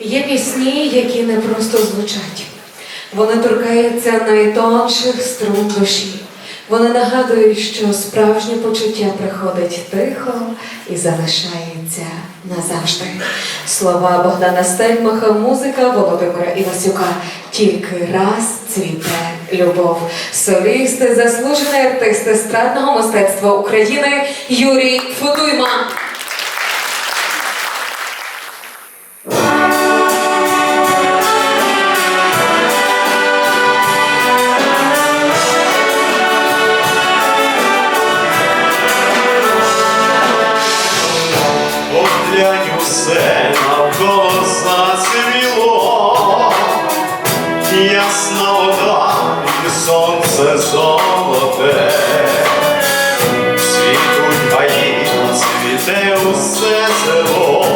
Є пісні, які не просто звучать. Вони торкаються найтонших струн душі. Вони нагадують, що справжнє почуття приходить тихо і залишається назавжди. Слова Богдана Стельмаха, музика Володимира Івасюка. Тільки раз цвіте любов. Солісти, заслужений артист естрадного мистецтва України Юрій Фудуйма. Усе навколо зацвіло, ясна вода і сонце золоте, світуть гаї, цвіте усе село.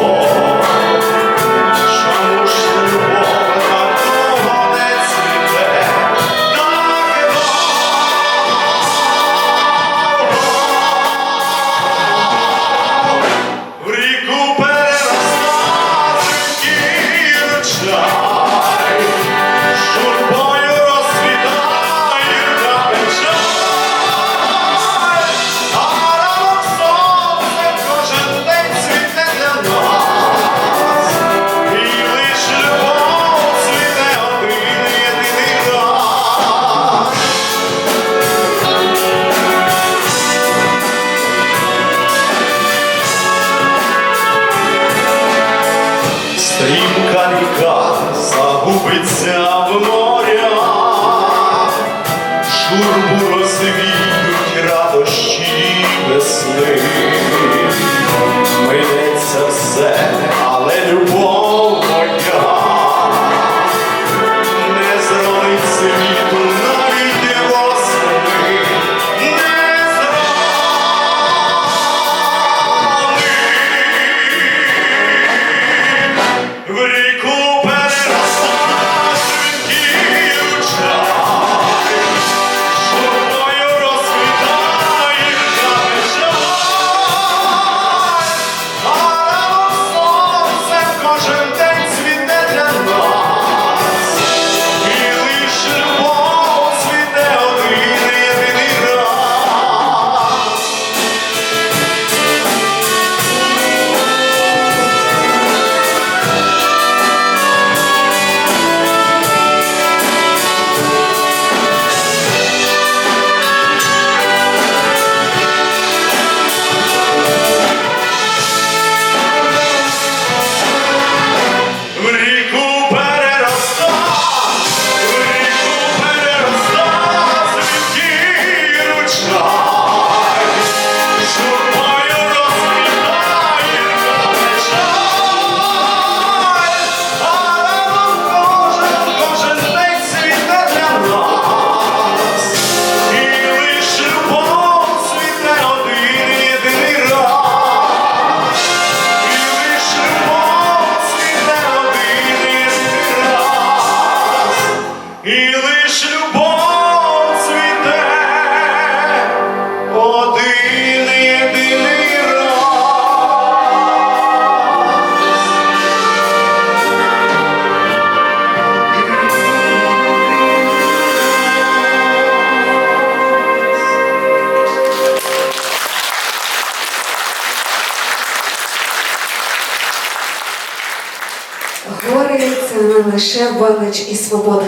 Лише велич і свобода,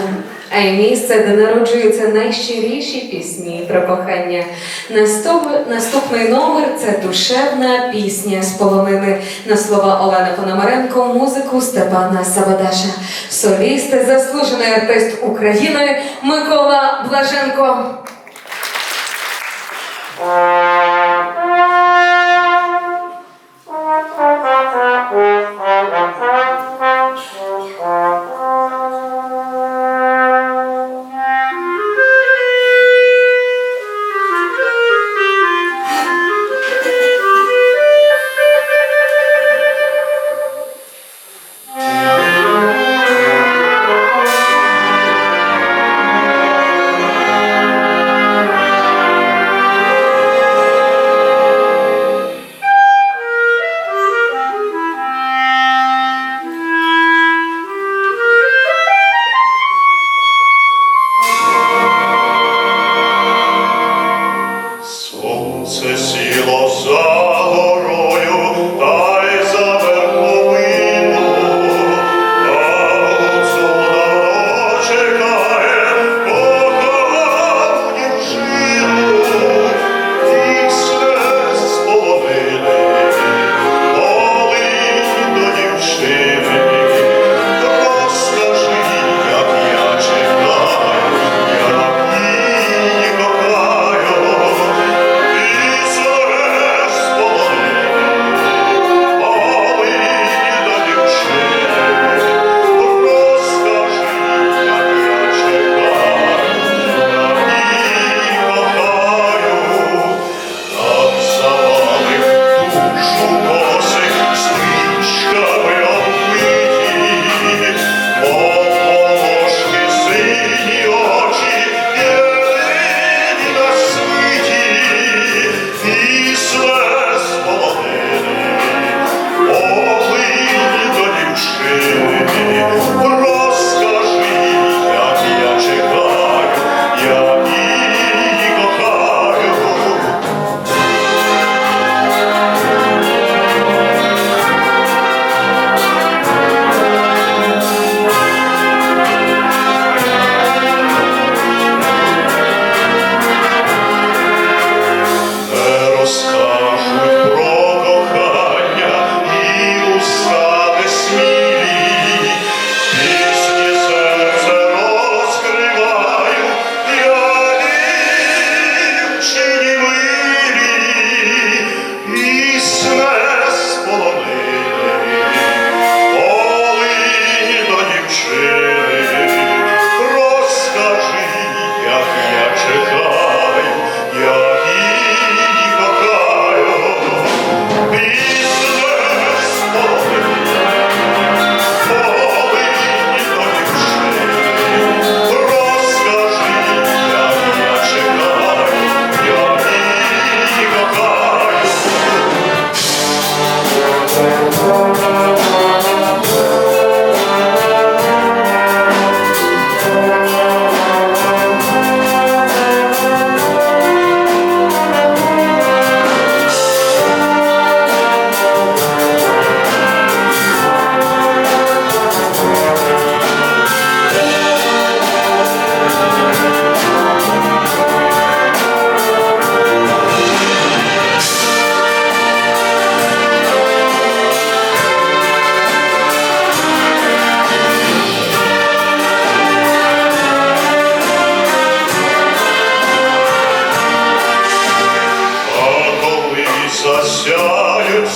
а й місце, де народжуються найщиріші пісні про кохання. Наступ- Наступний номер це душевна пісня з полонини на слова Олени Пономаренко, музику Степана Савадаша. Солісти, заслужений артист України Микола Блаженко.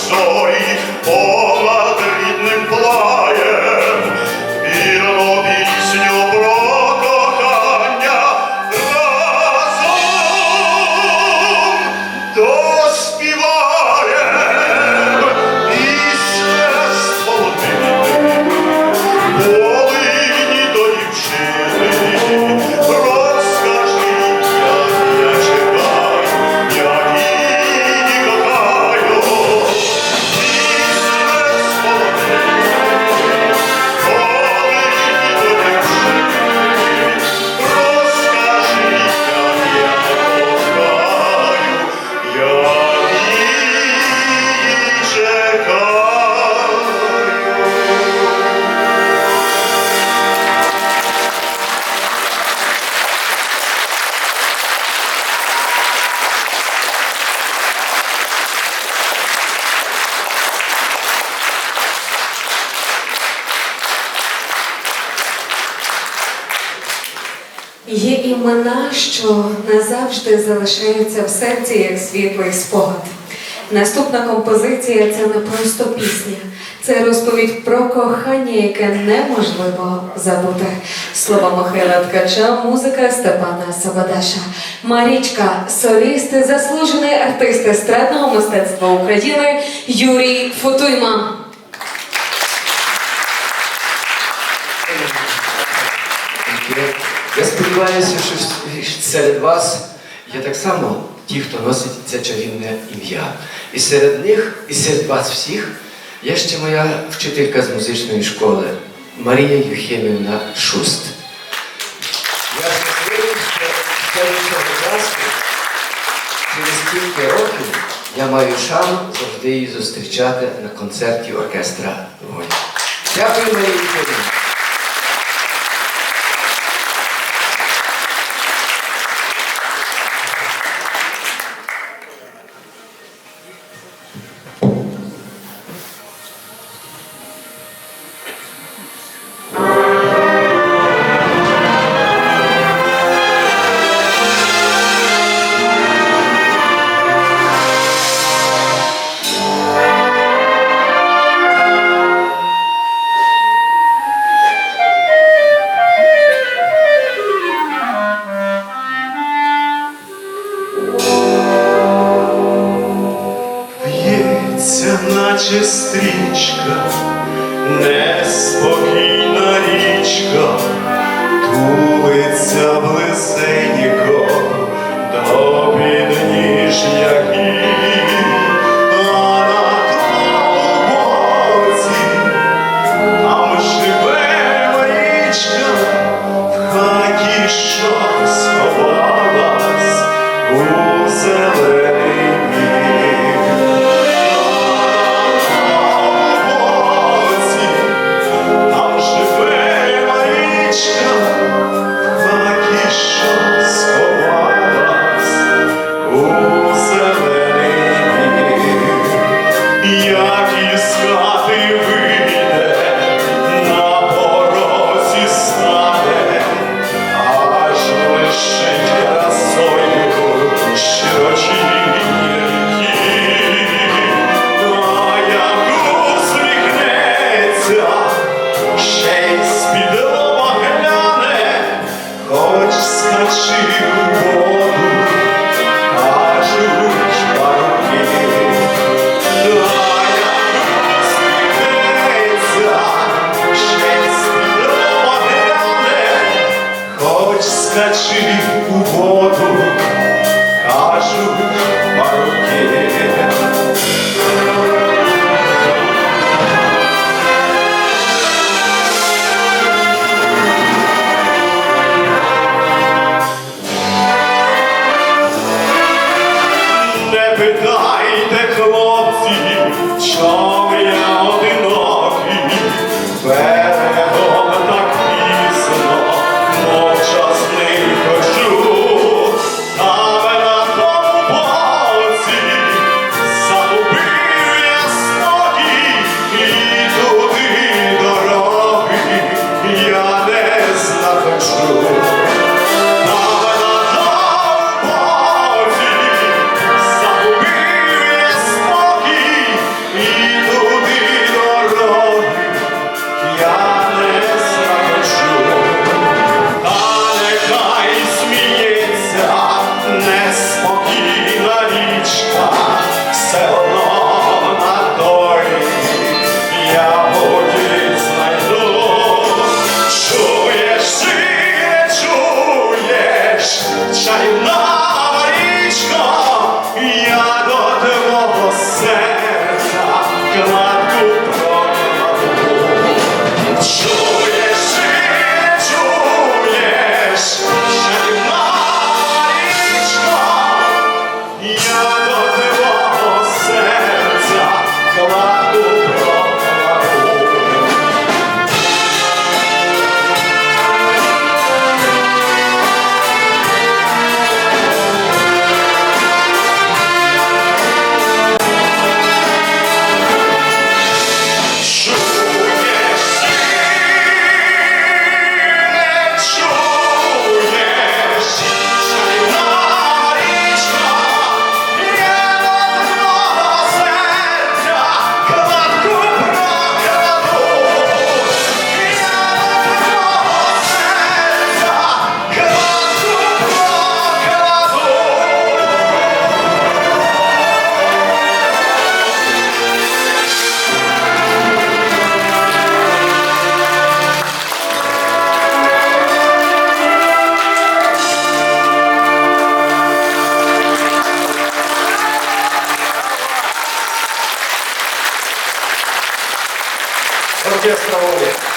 soli, oh назавжди залишаються в серці як світлий спогад. Наступна композиція це не просто пісня, це розповідь про кохання, яке неможливо забути. Слова Михайла Ткача, музика Степана Сабадаша. Марічка, соліст, заслужений артист естрадного мистецтва України Юрій Футуйма. Я сподіваюся, що серед вас є так само ті, хто носить це чарівне ім'я. І серед них, і серед вас всіх є ще моя вчителька з музичної школи Марія Юхимівна Шуст. Я щасливий, що цього часу, через кілька років, я маю шану завжди її зустрічати на концерті оркестра Воля. Дякую, Марія Юхимівна. キラキラし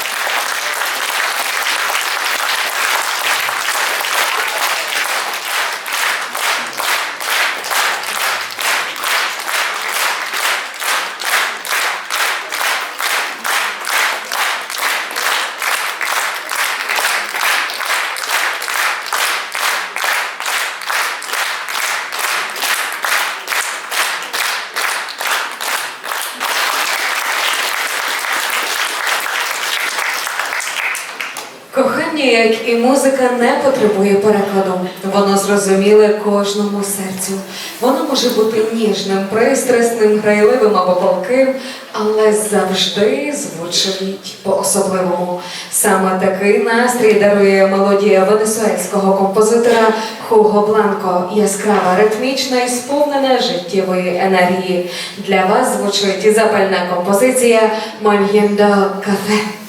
як і музика, не потребує перекладу. Воно зрозуміле кожному серцю. Воно може бути ніжним, пристрасним, грайливим або палким, але завжди звучить по-особливому. Саме такий настрій дарує мелодія венесуельського композитора Хуго Бланко, яскрава, ритмічна і сповнена життєвої енергії. Для вас звучить запальна композиція Мольєндо Кафе.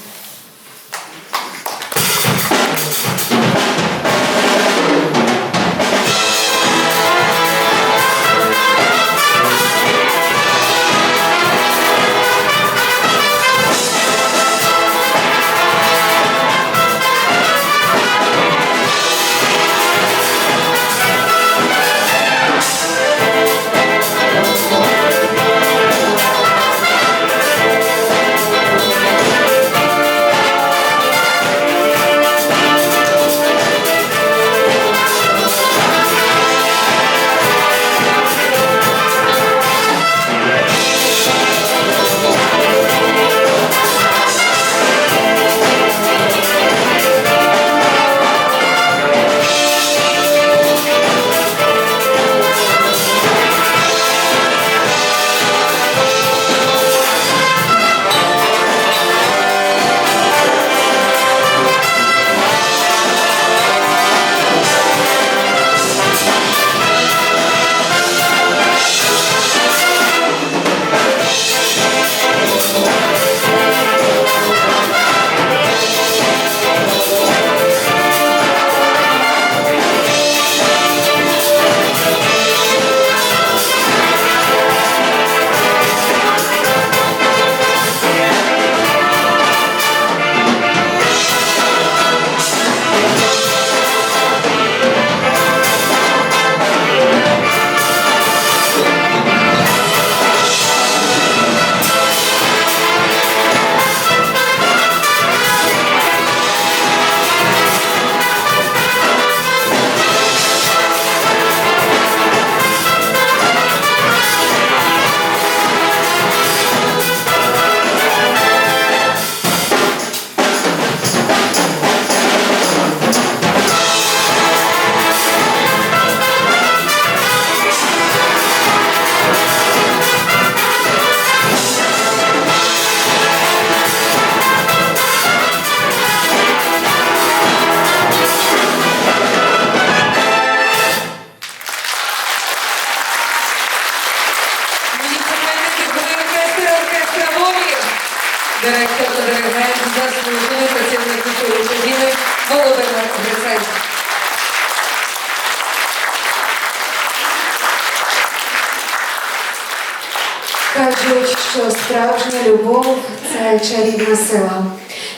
Кажуть, що справжня любов це чарівна сила,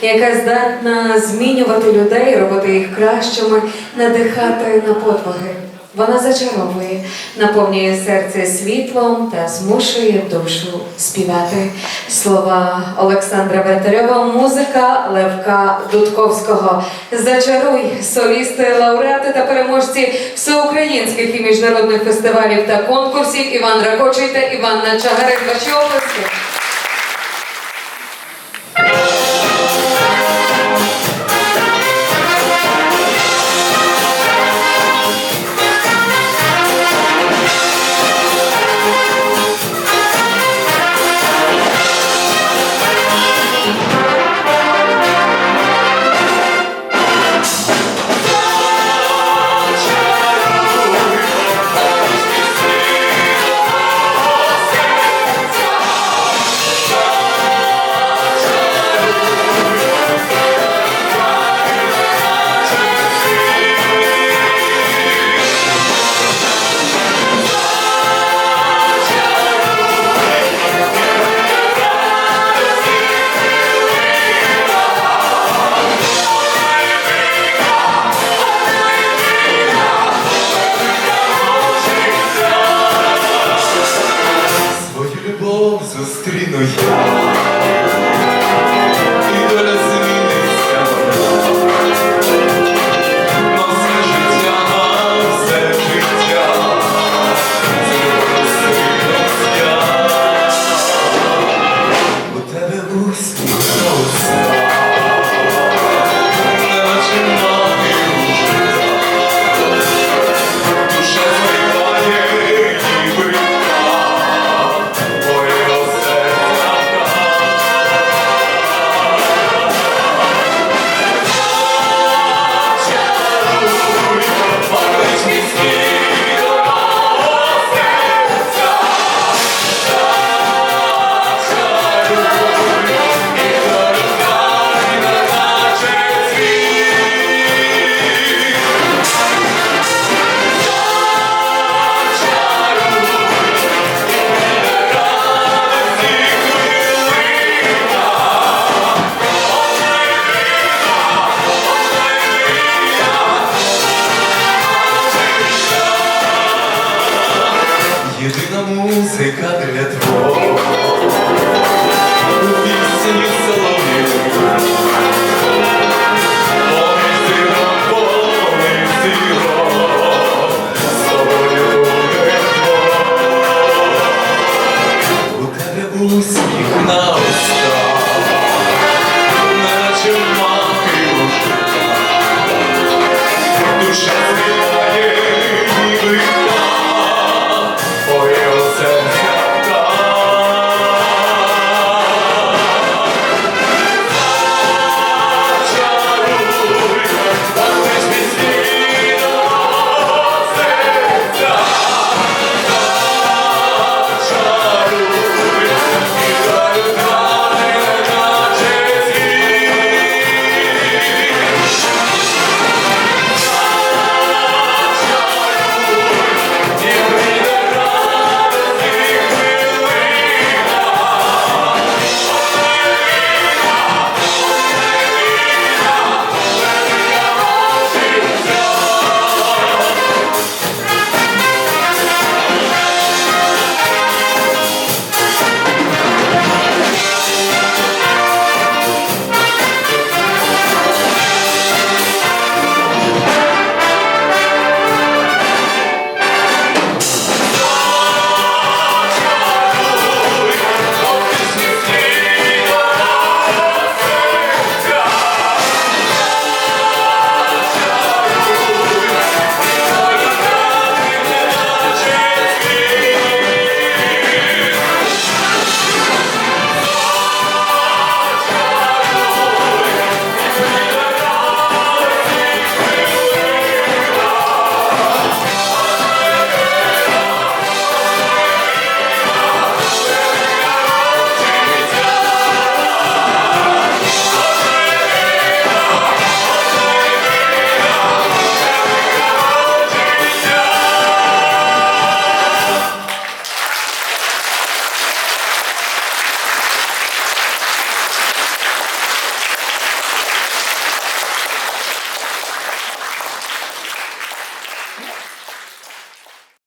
яка здатна змінювати людей, робити їх кращими, надихати на подвиги. Вона зачаровує, наповнює серце світлом та змушує душу співати. Слова Олександра Вертарьова, музика Левка Дудковського. Зачаруй солісти, лауреати та переможці всеукраїнських і міжнародних фестивалів та конкурсів Іван Ракочий та Іванна Чагарик. Ваші оплески. Зустріну я,